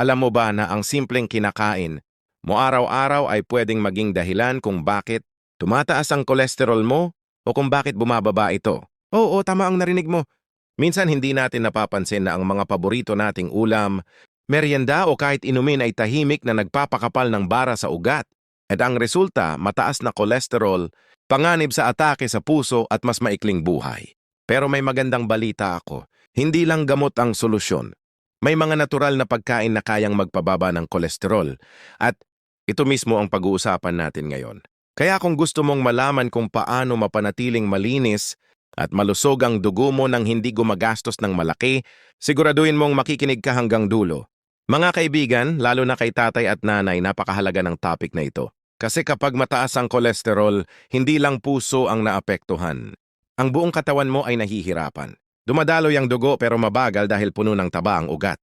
Alam mo ba na ang simpleng kinakain mo araw-araw ay pwedeng maging dahilan kung bakit tumataas ang kolesterol mo o kung bakit bumababa ito? Oo, tama ang narinig mo. Minsan hindi natin napapansin na ang mga paborito nating ulam, merienda o kahit inumin ay tahimik na nagpapakapal ng bara sa ugat. At ang resulta, mataas na kolesterol, panganib sa atake sa puso at mas maikling buhay. Pero may magandang balita ako. Hindi lang gamot ang solusyon. May mga natural na pagkain na kayang magpababa ng kolesterol. At ito mismo ang pag-uusapan natin ngayon. Kaya kung gusto mong malaman kung paano mapanatiling malinis at malusog ang dugo mo nang hindi gumagastos ng malaki, siguraduhin mong makikinig ka hanggang dulo. Mga kaibigan, lalo na kay tatay at nanay, napakahalaga ng topic na ito. Kasi kapag mataas ang kolesterol, hindi lang puso ang naapektuhan. Ang buong katawan mo ay nahihirapan. Dumadaloy ang dugo pero mabagal dahil puno ng taba ang ugat.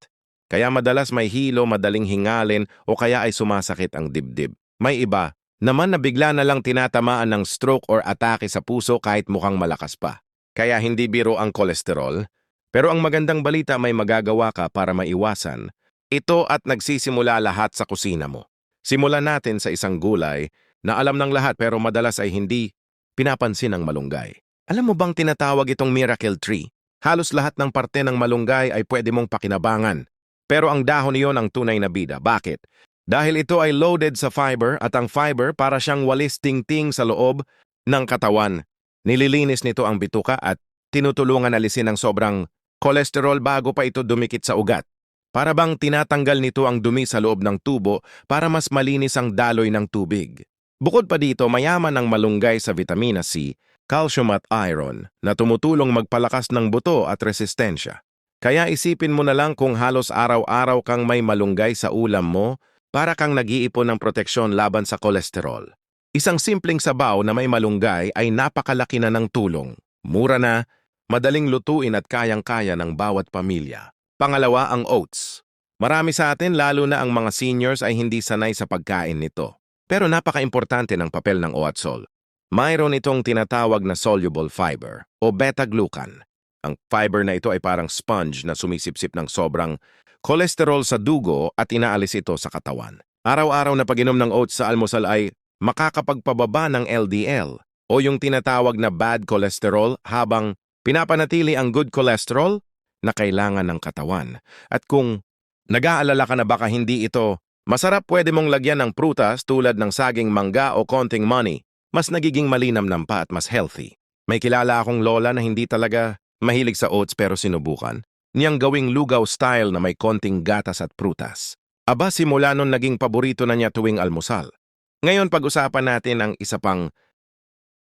Kaya madalas may hilo, madaling hingalin o kaya ay sumasakit ang dibdib. May iba naman na bigla na lang tinatamaan ng stroke or atake sa puso kahit mukhang malakas pa. Kaya hindi biro ang kolesterol. Pero ang magandang balita may magagawa ka para maiwasan. Ito at nagsisimula lahat sa kusina mo. Simulan natin sa isang gulay na alam ng lahat pero madalas ay hindi pinapansin ng malunggay. Alam mo bang tinatawag itong miracle tree? Halos lahat ng parte ng malunggay ay pwede mong pakinabangan. Pero ang dahon niyon ang tunay na bida. Bakit? Dahil ito ay loaded sa fiber at ang fiber para siyang walis ting-ting sa loob ng katawan. Nililinis nito ang bituka at tinutulungan alisin ang sobrang kolesterol bago pa ito dumikit sa ugat. Para bang tinatanggal nito ang dumi sa loob ng tubo para mas malinis ang daloy ng tubig. Bukod pa dito, mayaman ang malunggay sa vitamina C, calcium at iron na tumutulong magpalakas ng buto at resistensya. Kaya isipin mo na lang kung halos araw-araw kang may malunggay sa ulam mo para kang nag-iipon ng proteksyon laban sa kolesterol. Isang simpleng sabaw na may malunggay ay napakalaki na ng tulong. Mura na, madaling lutuin at kayang-kaya ng bawat pamilya. Pangalawa ang oats. Marami sa atin lalo na ang mga seniors ay hindi sanay sa pagkain nito. Pero napaka-importante ng papel ng oatsol. Mayroon itong tinatawag na soluble fiber o beta-glucan. Ang fiber na ito ay parang sponge na sumisipsip ng sobrang kolesterol sa dugo at inaalis ito sa katawan. Araw-araw na pag-inom ng oats sa almusal ay makakapagpababa ng LDL o yung tinatawag na bad cholesterol habang pinapanatili ang good cholesterol na kailangan ng katawan. At kung nag-aalala ka na baka hindi ito, masarap pwede mong lagyan ng prutas tulad ng saging mangga o konting money, mas nagiging malinamnam pa at mas healthy. May kilala akong lola na hindi talaga mahilig sa oats pero sinubukan. Niyang gawing lugaw style na may konting gatas at prutas. Aba simula nun naging paborito na niya tuwing almusal. Ngayon pag-usapan natin ang isa pang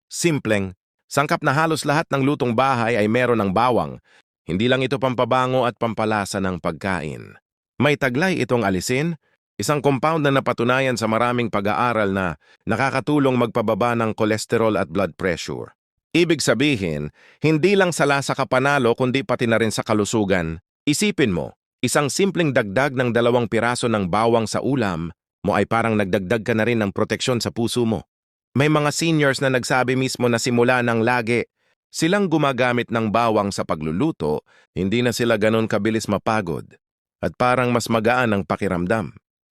simpleng, sangkap na halos lahat ng lutong bahay ay meron ng bawang hindi lang ito pampabango at pampalasa ng pagkain. May taglay itong alisin, isang compound na napatunayan sa maraming pag-aaral na nakakatulong magpababa ng kolesterol at blood pressure. Ibig sabihin, hindi lang sa lasa ka panalo kundi pati na rin sa kalusugan. Isipin mo, isang simpleng dagdag ng dalawang piraso ng bawang sa ulam mo ay parang nagdagdag ka na rin ng proteksyon sa puso mo. May mga seniors na nagsabi mismo na simula ng lagi Silang gumagamit ng bawang sa pagluluto, hindi na sila ganon kabilis mapagod. At parang mas magaan ang pakiramdam.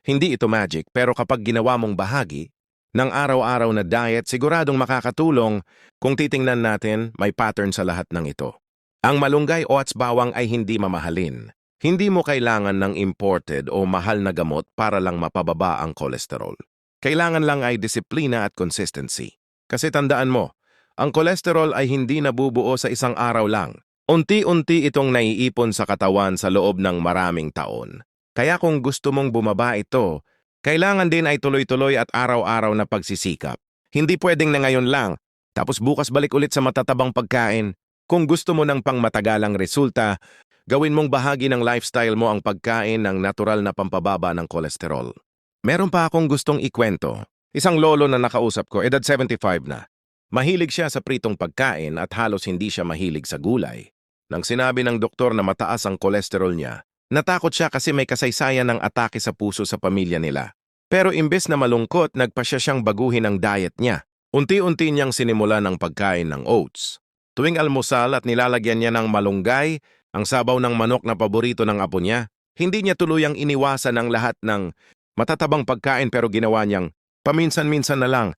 Hindi ito magic pero kapag ginawa mong bahagi ng araw-araw na diet, siguradong makakatulong kung titingnan natin may pattern sa lahat ng ito. Ang malunggay o ats bawang ay hindi mamahalin. Hindi mo kailangan ng imported o mahal na gamot para lang mapababa ang kolesterol. Kailangan lang ay disiplina at consistency. Kasi tandaan mo, ang kolesterol ay hindi nabubuo sa isang araw lang. Unti-unti itong naiipon sa katawan sa loob ng maraming taon. Kaya kung gusto mong bumaba ito, kailangan din ay tuloy-tuloy at araw-araw na pagsisikap. Hindi pwedeng na ngayon lang, tapos bukas balik ulit sa matatabang pagkain. Kung gusto mo ng pangmatagalang resulta, gawin mong bahagi ng lifestyle mo ang pagkain ng natural na pampababa ng kolesterol. Meron pa akong gustong ikwento. Isang lolo na nakausap ko, edad 75 na. Mahilig siya sa pritong pagkain at halos hindi siya mahilig sa gulay. Nang sinabi ng doktor na mataas ang kolesterol niya, natakot siya kasi may kasaysayan ng atake sa puso sa pamilya nila. Pero imbes na malungkot, nagpa siya siyang baguhin ang diet niya. Unti-unti niyang sinimula ng pagkain ng oats. Tuwing almusal at nilalagyan niya ng malunggay, ang sabaw ng manok na paborito ng apo niya, hindi niya tuluyang iniwasan ang lahat ng matatabang pagkain pero ginawa niyang paminsan-minsan na lang.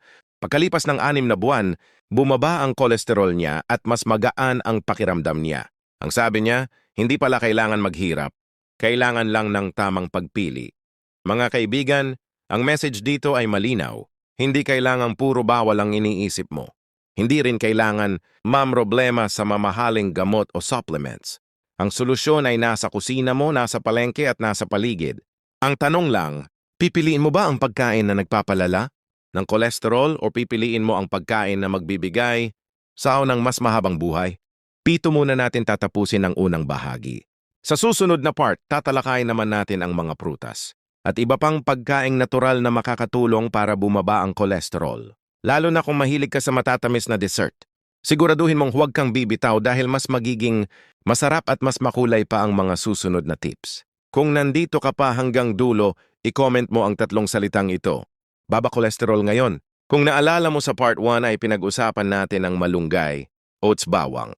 Pagkalipas ng anim na buwan, bumaba ang kolesterol niya at mas magaan ang pakiramdam niya. Ang sabi niya, hindi pala kailangan maghirap, kailangan lang ng tamang pagpili. Mga kaibigan, ang message dito ay malinaw. Hindi kailangang puro bawal ang iniisip mo. Hindi rin kailangan mamroblema sa mamahaling gamot o supplements. Ang solusyon ay nasa kusina mo, nasa palengke at nasa paligid. Ang tanong lang, pipiliin mo ba ang pagkain na nagpapalala ng kolesterol o pipiliin mo ang pagkain na magbibigay sa ng mas mahabang buhay? Pito muna natin tatapusin ang unang bahagi. Sa susunod na part, tatalakayin naman natin ang mga prutas at iba pang pagkaing natural na makakatulong para bumaba ang kolesterol. Lalo na kung mahilig ka sa matatamis na dessert. Siguraduhin mong huwag kang bibitaw dahil mas magiging masarap at mas makulay pa ang mga susunod na tips. Kung nandito ka pa hanggang dulo, i-comment mo ang tatlong salitang ito. Baba kolesterol ngayon. Kung naalala mo sa part 1 ay pinag-usapan natin ang malunggay, oats bawang.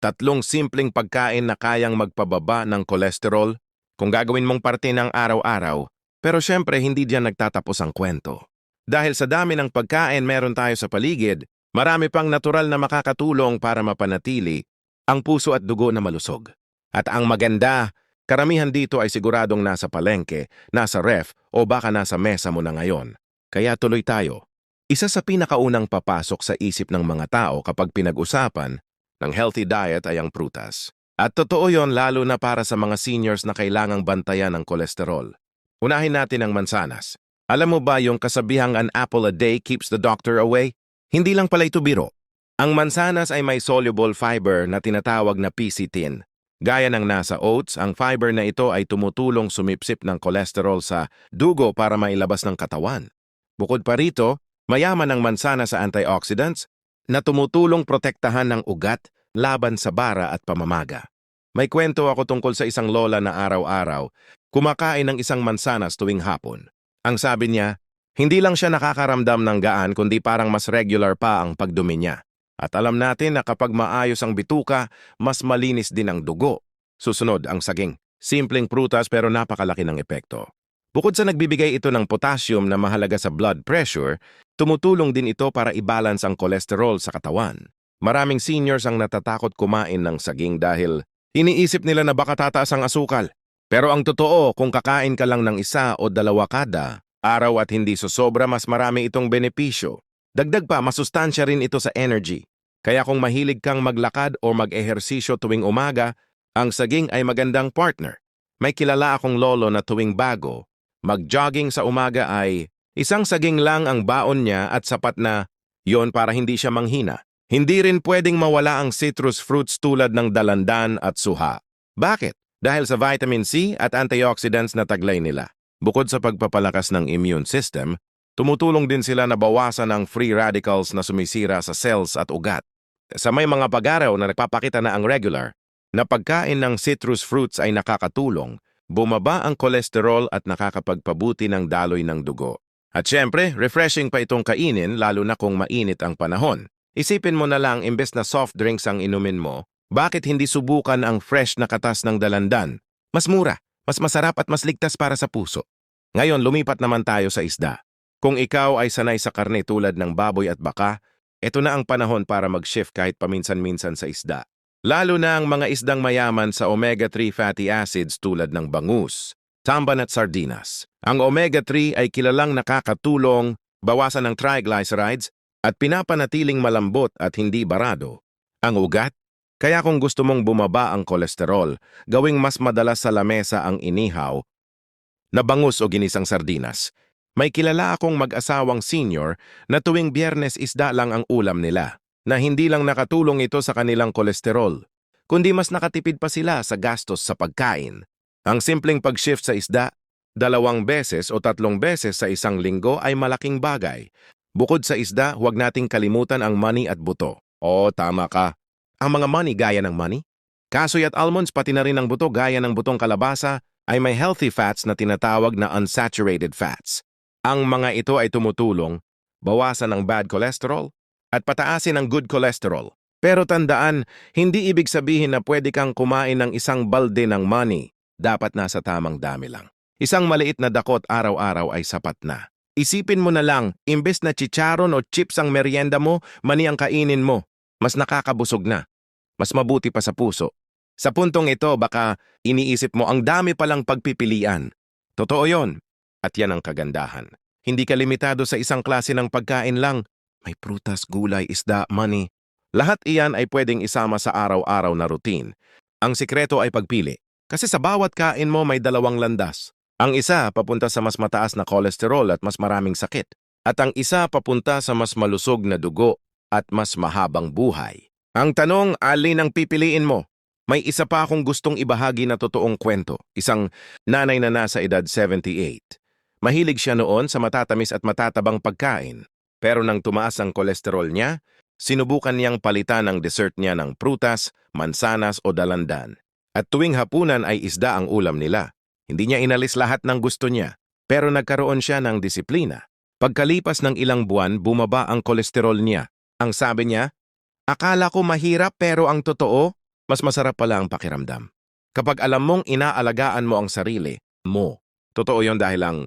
Tatlong simpleng pagkain na kayang magpababa ng kolesterol kung gagawin mong parte ng araw-araw, pero syempre hindi diyan nagtatapos ang kwento. Dahil sa dami ng pagkain meron tayo sa paligid, marami pang natural na makakatulong para mapanatili ang puso at dugo na malusog. At ang maganda, karamihan dito ay siguradong nasa palengke, nasa ref o baka nasa mesa mo na ngayon. Kaya tuloy tayo. Isa sa pinakaunang papasok sa isip ng mga tao kapag pinag-usapan ng healthy diet ay ang prutas. At totoo yon lalo na para sa mga seniors na kailangang bantayan ng kolesterol. Unahin natin ang mansanas. Alam mo ba yung kasabihang an apple a day keeps the doctor away? Hindi lang pala ito biro. Ang mansanas ay may soluble fiber na tinatawag na pCtin. Gaya ng nasa oats, ang fiber na ito ay tumutulong sumipsip ng kolesterol sa dugo para mailabas ng katawan. Bukod pa rito, mayaman ang mansana sa antioxidants na tumutulong protektahan ng ugat laban sa bara at pamamaga. May kwento ako tungkol sa isang lola na araw-araw kumakain ng isang mansanas tuwing hapon. Ang sabi niya, hindi lang siya nakakaramdam ng gaan kundi parang mas regular pa ang pagdumi niya. At alam natin na kapag maayos ang bituka, mas malinis din ang dugo. Susunod ang saging. Simpleng prutas pero napakalaki ng epekto. Bukod sa nagbibigay ito ng potassium na mahalaga sa blood pressure, tumutulong din ito para i-balance ang kolesterol sa katawan. Maraming seniors ang natatakot kumain ng saging dahil iniisip nila na baka tataas ang asukal. Pero ang totoo, kung kakain ka lang ng isa o dalawa kada, araw at hindi sosobra mas marami itong benepisyo. Dagdag pa, masustansya rin ito sa energy. Kaya kung mahilig kang maglakad o mag-ehersisyo tuwing umaga, ang saging ay magandang partner. May kilala akong lolo na tuwing bago, mag-jogging sa umaga ay isang saging lang ang baon niya at sapat na yon para hindi siya manghina. Hindi rin pwedeng mawala ang citrus fruits tulad ng dalandan at suha. Bakit? Dahil sa vitamin C at antioxidants na taglay nila. Bukod sa pagpapalakas ng immune system, tumutulong din sila na bawasan ang free radicals na sumisira sa cells at ugat. Sa may mga pag-araw na nagpapakita na ang regular, na pagkain ng citrus fruits ay nakakatulong, bumaba ang kolesterol at nakakapagpabuti ng daloy ng dugo. At syempre, refreshing pa itong kainin lalo na kung mainit ang panahon. Isipin mo na lang imbes na soft drinks ang inumin mo, bakit hindi subukan ang fresh na katas ng dalandan? Mas mura, mas masarap at mas ligtas para sa puso. Ngayon, lumipat naman tayo sa isda. Kung ikaw ay sanay sa karne tulad ng baboy at baka, ito na ang panahon para mag-shift kahit paminsan-minsan sa isda. Lalo na ang mga isdang mayaman sa omega-3 fatty acids tulad ng bangus, tamban at sardinas. Ang omega-3 ay kilalang nakakatulong bawasan ng triglycerides at pinapanatiling malambot at hindi barado ang ugat. Kaya kung gusto mong bumaba ang kolesterol, gawing mas madalas sa lamesa ang inihaw na bangus o ginisang sardinas. May kilala akong mag-asawang senior na tuwing biyernes isda lang ang ulam nila, na hindi lang nakatulong ito sa kanilang kolesterol, kundi mas nakatipid pa sila sa gastos sa pagkain. Ang simpleng pag-shift sa isda, dalawang beses o tatlong beses sa isang linggo ay malaking bagay Bukod sa isda, huwag nating kalimutan ang money at buto. Oo, tama ka. Ang mga money gaya ng money, kasoy at almonds pati na rin ang buto gaya ng butong kalabasa ay may healthy fats na tinatawag na unsaturated fats. Ang mga ito ay tumutulong bawasan ang bad cholesterol at pataasin ang good cholesterol. Pero tandaan, hindi ibig sabihin na pwede kang kumain ng isang balde ng money dapat nasa tamang dami lang. Isang maliit na dakot araw-araw ay sapat na. Isipin mo na lang, imbes na chicharon o chips ang merienda mo, mani ang kainin mo. Mas nakakabusog na. Mas mabuti pa sa puso. Sa puntong ito, baka iniisip mo ang dami palang pagpipilian. Totoo yon. At yan ang kagandahan. Hindi ka limitado sa isang klase ng pagkain lang. May prutas, gulay, isda, money. Lahat iyan ay pwedeng isama sa araw-araw na routine. Ang sikreto ay pagpili. Kasi sa bawat kain mo may dalawang landas. Ang isa papunta sa mas mataas na kolesterol at mas maraming sakit. At ang isa papunta sa mas malusog na dugo at mas mahabang buhay. Ang tanong, alin ang pipiliin mo? May isa pa akong gustong ibahagi na totoong kwento. Isang nanay na nasa edad 78. Mahilig siya noon sa matatamis at matatabang pagkain. Pero nang tumaas ang kolesterol niya, sinubukan niyang palitan ang dessert niya ng prutas, mansanas o dalandan. At tuwing hapunan ay isda ang ulam nila. Hindi niya inalis lahat ng gusto niya, pero nagkaroon siya ng disiplina. Pagkalipas ng ilang buwan, bumaba ang kolesterol niya. Ang sabi niya, Akala ko mahirap pero ang totoo, mas masarap pala ang pakiramdam. Kapag alam mong inaalagaan mo ang sarili mo, totoo yon dahil ang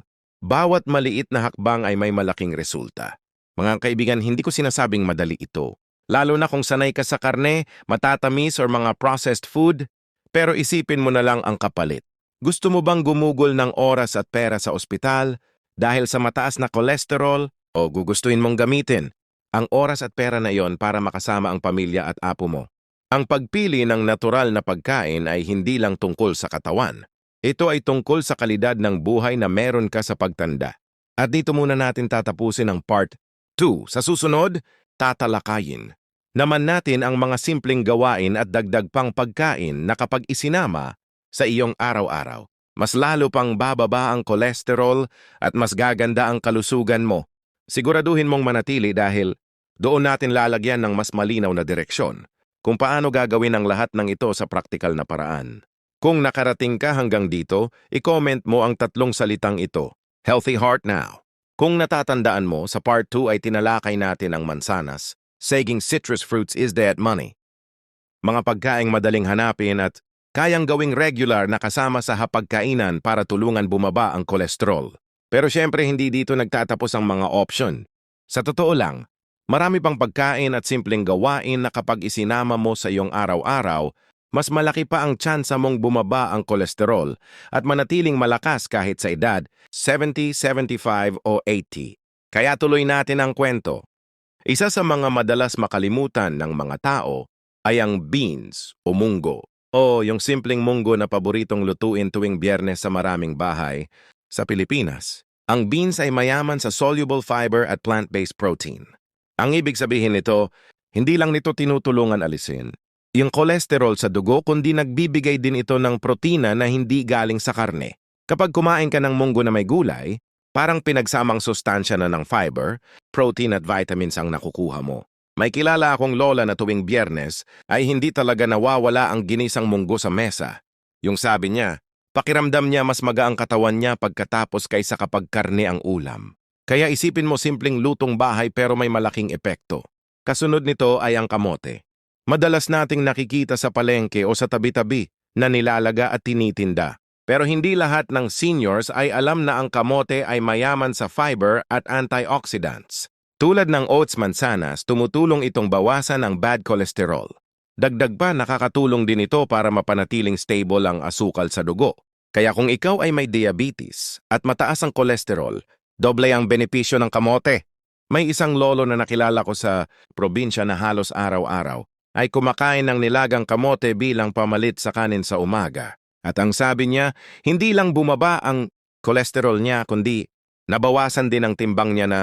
bawat maliit na hakbang ay may malaking resulta. Mga kaibigan, hindi ko sinasabing madali ito. Lalo na kung sanay ka sa karne, matatamis or mga processed food, pero isipin mo na lang ang kapalit. Gusto mo bang gumugol ng oras at pera sa ospital dahil sa mataas na kolesterol o gugustuhin mong gamitin ang oras at pera na iyon para makasama ang pamilya at apo mo? Ang pagpili ng natural na pagkain ay hindi lang tungkol sa katawan. Ito ay tungkol sa kalidad ng buhay na meron ka sa pagtanda. At dito muna natin tatapusin ang part 2. Sa susunod, tatalakayin. Naman natin ang mga simpleng gawain at dagdag pang pagkain na kapag isinama sa iyong araw-araw, mas lalo pang bababa ang kolesterol at mas gaganda ang kalusugan mo. Siguraduhin mong manatili dahil doon natin lalagyan ng mas malinaw na direksyon kung paano gagawin ang lahat ng ito sa praktikal na paraan. Kung nakarating ka hanggang dito, i-comment mo ang tatlong salitang ito. Healthy Heart Now. Kung natatandaan mo, sa part 2 ay tinalakay natin ang mansanas, saging citrus fruits is dead money. Mga pagkaing madaling hanapin at kayang gawing regular na kasama sa hapagkainan para tulungan bumaba ang kolesterol. Pero syempre hindi dito nagtatapos ang mga option. Sa totoo lang, marami pang pagkain at simpleng gawain na kapag isinama mo sa iyong araw-araw, mas malaki pa ang tsansa mong bumaba ang kolesterol at manatiling malakas kahit sa edad 70, 75 o 80. Kaya tuloy natin ang kwento. Isa sa mga madalas makalimutan ng mga tao ay ang beans o munggo o yung simpleng munggo na paboritong lutuin tuwing biyernes sa maraming bahay sa Pilipinas. Ang beans ay mayaman sa soluble fiber at plant-based protein. Ang ibig sabihin nito, hindi lang nito tinutulungan alisin yung kolesterol sa dugo kundi nagbibigay din ito ng protina na hindi galing sa karne. Kapag kumain ka ng munggo na may gulay, parang pinagsamang sustansya na ng fiber, protein at vitamins ang nakukuha mo. May kilala akong lola na tuwing biyernes ay hindi talaga nawawala ang ginisang munggo sa mesa. Yung sabi niya, pakiramdam niya mas maga ang katawan niya pagkatapos kaysa kapag karne ang ulam. Kaya isipin mo simpleng lutong bahay pero may malaking epekto. Kasunod nito ay ang kamote. Madalas nating nakikita sa palengke o sa tabi-tabi na nilalaga at tinitinda. Pero hindi lahat ng seniors ay alam na ang kamote ay mayaman sa fiber at antioxidants. Tulad ng oats mansanas, tumutulong itong bawasan ang bad cholesterol. Dagdag pa nakakatulong din ito para mapanatiling stable ang asukal sa dugo. Kaya kung ikaw ay may diabetes at mataas ang kolesterol, doble ang benepisyo ng kamote. May isang lolo na nakilala ko sa probinsya na halos araw-araw ay kumakain ng nilagang kamote bilang pamalit sa kanin sa umaga. At ang sabi niya, hindi lang bumaba ang kolesterol niya, kundi nabawasan din ang timbang niya na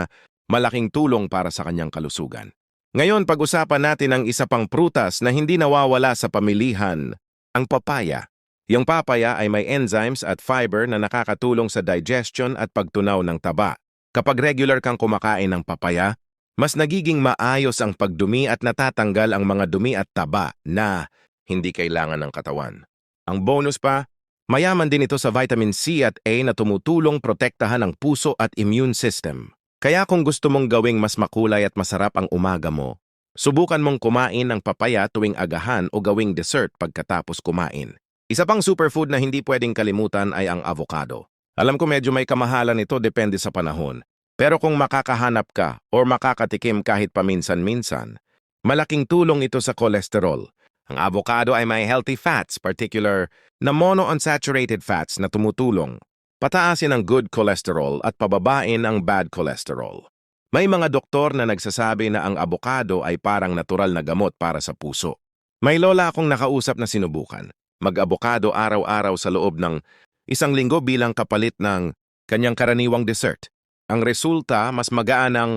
malaking tulong para sa kanyang kalusugan. Ngayon, pag-usapan natin ang isa pang prutas na hindi nawawala sa pamilihan, ang papaya. Yung papaya ay may enzymes at fiber na nakakatulong sa digestion at pagtunaw ng taba. Kapag regular kang kumakain ng papaya, mas nagiging maayos ang pagdumi at natatanggal ang mga dumi at taba na hindi kailangan ng katawan. Ang bonus pa, mayaman din ito sa vitamin C at A na tumutulong protektahan ang puso at immune system. Kaya kung gusto mong gawing mas makulay at masarap ang umaga mo, subukan mong kumain ng papaya tuwing agahan o gawing dessert pagkatapos kumain. Isa pang superfood na hindi pwedeng kalimutan ay ang avocado. Alam ko medyo may kamahalan ito depende sa panahon. Pero kung makakahanap ka or makakatikim kahit paminsan-minsan, malaking tulong ito sa kolesterol. Ang avocado ay may healthy fats, particular na monounsaturated fats na tumutulong pataasin ang good cholesterol at pababain ang bad cholesterol. May mga doktor na nagsasabi na ang avocado ay parang natural na gamot para sa puso. May lola akong nakausap na sinubukan. Mag-avocado araw-araw sa loob ng isang linggo bilang kapalit ng kanyang karaniwang dessert. Ang resulta, mas magaan ang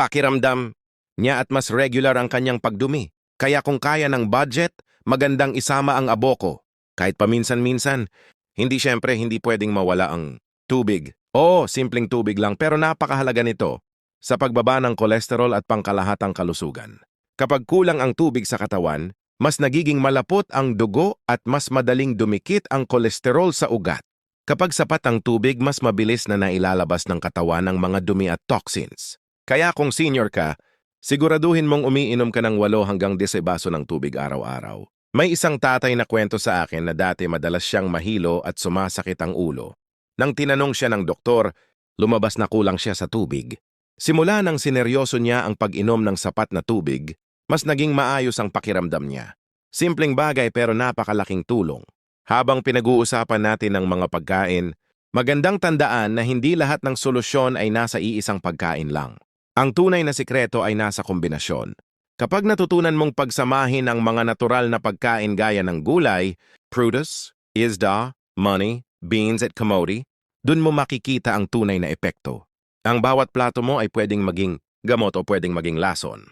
pakiramdam niya at mas regular ang kanyang pagdumi. Kaya kung kaya ng budget, magandang isama ang aboko. Kahit paminsan-minsan, hindi syempre hindi pwedeng mawala ang tubig. Oo, simpleng tubig lang pero napakahalaga nito sa pagbaba ng kolesterol at pangkalahatang kalusugan. Kapag kulang ang tubig sa katawan, mas nagiging malapot ang dugo at mas madaling dumikit ang kolesterol sa ugat. Kapag sapat ang tubig, mas mabilis na nailalabas ng katawan ang mga dumi at toxins. Kaya kung senior ka, siguraduhin mong umiinom ka ng 8 hanggang 10 baso ng tubig araw-araw. May isang tatay na kwento sa akin na dati madalas siyang mahilo at sumasakit ang ulo. Nang tinanong siya ng doktor, lumabas na kulang siya sa tubig. Simula nang sineryoso niya ang pag-inom ng sapat na tubig, mas naging maayos ang pakiramdam niya. Simpleng bagay pero napakalaking tulong. Habang pinag-uusapan natin ng mga pagkain, magandang tandaan na hindi lahat ng solusyon ay nasa iisang pagkain lang. Ang tunay na sikreto ay nasa kombinasyon. Kapag natutunan mong pagsamahin ang mga natural na pagkain gaya ng gulay, produce, isda, money, beans at kamote, dun mo makikita ang tunay na epekto. Ang bawat plato mo ay pwedeng maging gamot o pwedeng maging lason.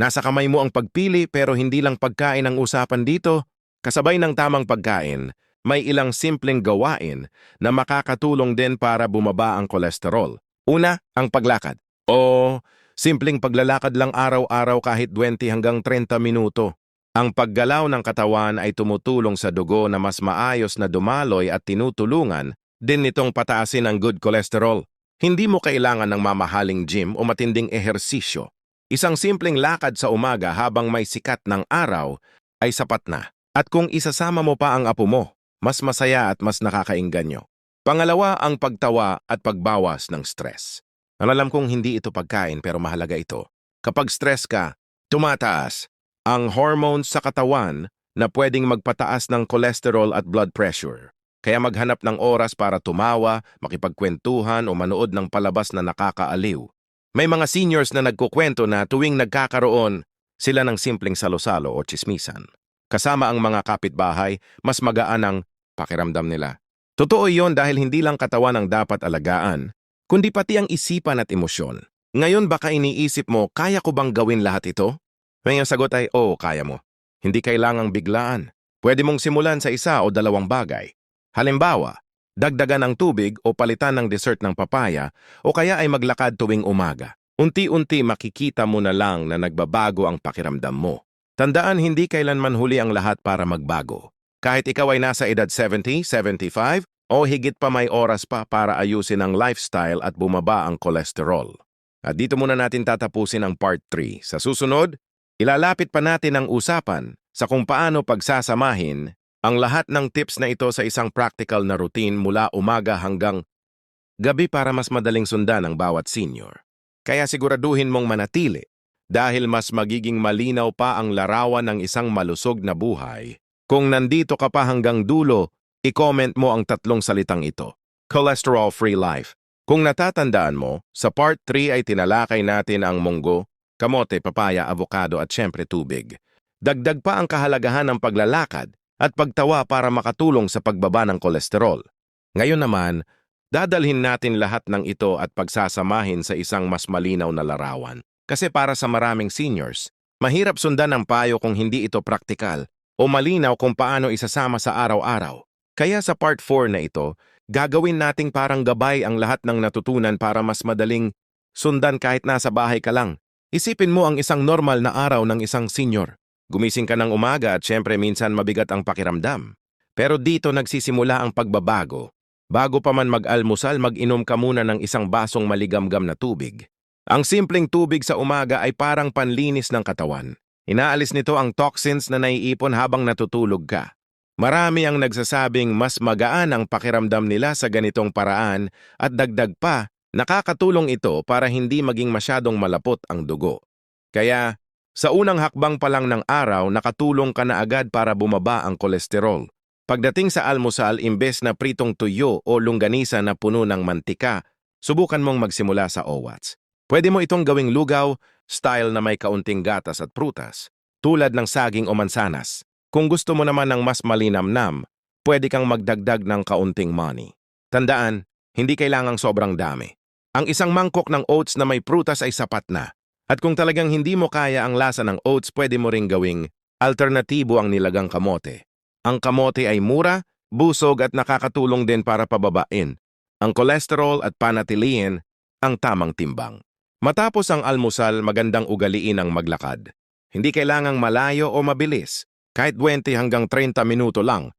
Nasa kamay mo ang pagpili pero hindi lang pagkain ang usapan dito. Kasabay ng tamang pagkain, may ilang simpleng gawain na makakatulong din para bumaba ang kolesterol. Una, ang paglakad. O Simpleng paglalakad lang araw-araw kahit 20 hanggang 30 minuto. Ang paggalaw ng katawan ay tumutulong sa dugo na mas maayos na dumaloy at tinutulungan din nitong pataasin ang good cholesterol. Hindi mo kailangan ng mamahaling gym o matinding ehersisyo. Isang simpleng lakad sa umaga habang may sikat ng araw ay sapat na. At kung isasama mo pa ang apo mo, mas masaya at mas nakakainganyo. Pangalawa ang pagtawa at pagbawas ng stress. Alam kong hindi ito pagkain pero mahalaga ito. Kapag stress ka, tumataas ang hormones sa katawan na pwedeng magpataas ng cholesterol at blood pressure. Kaya maghanap ng oras para tumawa, makipagkwentuhan o manood ng palabas na nakakaaliw. May mga seniors na nagkukwento na tuwing nagkakaroon sila ng simpleng salo-salo o chismisan. Kasama ang mga kapitbahay, mas magaan ang pakiramdam nila. Totoo iyon dahil hindi lang katawan ang dapat alagaan, kundi pati ang isipan at emosyon. Ngayon baka iniisip mo, kaya ko bang gawin lahat ito? Ang sagot ay, oo, kaya mo. Hindi kailangang biglaan. Pwede mong simulan sa isa o dalawang bagay. Halimbawa, dagdagan ng tubig o palitan ng dessert ng papaya o kaya ay maglakad tuwing umaga. Unti-unti makikita mo na lang na nagbabago ang pakiramdam mo. Tandaan hindi kailanman huli ang lahat para magbago. Kahit ikaw ay nasa edad 70, 75 o higit pa may oras pa para ayusin ang lifestyle at bumaba ang kolesterol. At dito muna natin tatapusin ang part 3. Sa susunod, ilalapit pa natin ang usapan sa kung paano pagsasamahin ang lahat ng tips na ito sa isang practical na routine mula umaga hanggang gabi para mas madaling sundan ang bawat senior. Kaya siguraduhin mong manatili dahil mas magiging malinaw pa ang larawan ng isang malusog na buhay. Kung nandito ka pa hanggang dulo, I-comment mo ang tatlong salitang ito. Cholesterol-free life. Kung natatandaan mo, sa part 3 ay tinalakay natin ang munggo, kamote, papaya, avocado at syempre tubig. Dagdag pa ang kahalagahan ng paglalakad at pagtawa para makatulong sa pagbaba ng kolesterol. Ngayon naman, dadalhin natin lahat ng ito at pagsasamahin sa isang mas malinaw na larawan. Kasi para sa maraming seniors, mahirap sundan ang payo kung hindi ito praktikal o malinaw kung paano isasama sa araw-araw. Kaya sa part 4 na ito, gagawin nating parang gabay ang lahat ng natutunan para mas madaling sundan kahit nasa bahay ka lang. Isipin mo ang isang normal na araw ng isang senior. Gumising ka ng umaga at syempre minsan mabigat ang pakiramdam. Pero dito nagsisimula ang pagbabago. Bago pa man mag-almusal, mag-inom ka muna ng isang basong maligamgam na tubig. Ang simpleng tubig sa umaga ay parang panlinis ng katawan. Inaalis nito ang toxins na naiipon habang natutulog ka. Marami ang nagsasabing mas magaan ang pakiramdam nila sa ganitong paraan at dagdag pa, nakakatulong ito para hindi maging masyadong malapot ang dugo. Kaya, sa unang hakbang pa lang ng araw, nakatulong ka na agad para bumaba ang kolesterol. Pagdating sa almusal, imbes na pritong tuyo o longganisa na puno ng mantika, subukan mong magsimula sa OWATS. Pwede mo itong gawing lugaw, style na may kaunting gatas at prutas, tulad ng saging o mansanas. Kung gusto mo naman ng mas malinamnam, pwede kang magdagdag ng kaunting money. Tandaan, hindi kailangang sobrang dami. Ang isang mangkok ng oats na may prutas ay sapat na. At kung talagang hindi mo kaya ang lasa ng oats, pwede mo ring gawing alternatibo ang nilagang kamote. Ang kamote ay mura, busog at nakakatulong din para pababain. Ang kolesterol at panatiliin ang tamang timbang. Matapos ang almusal, magandang ugaliin ang maglakad. Hindi kailangang malayo o mabilis. Kahit 20 hanggang 30 minuto lang,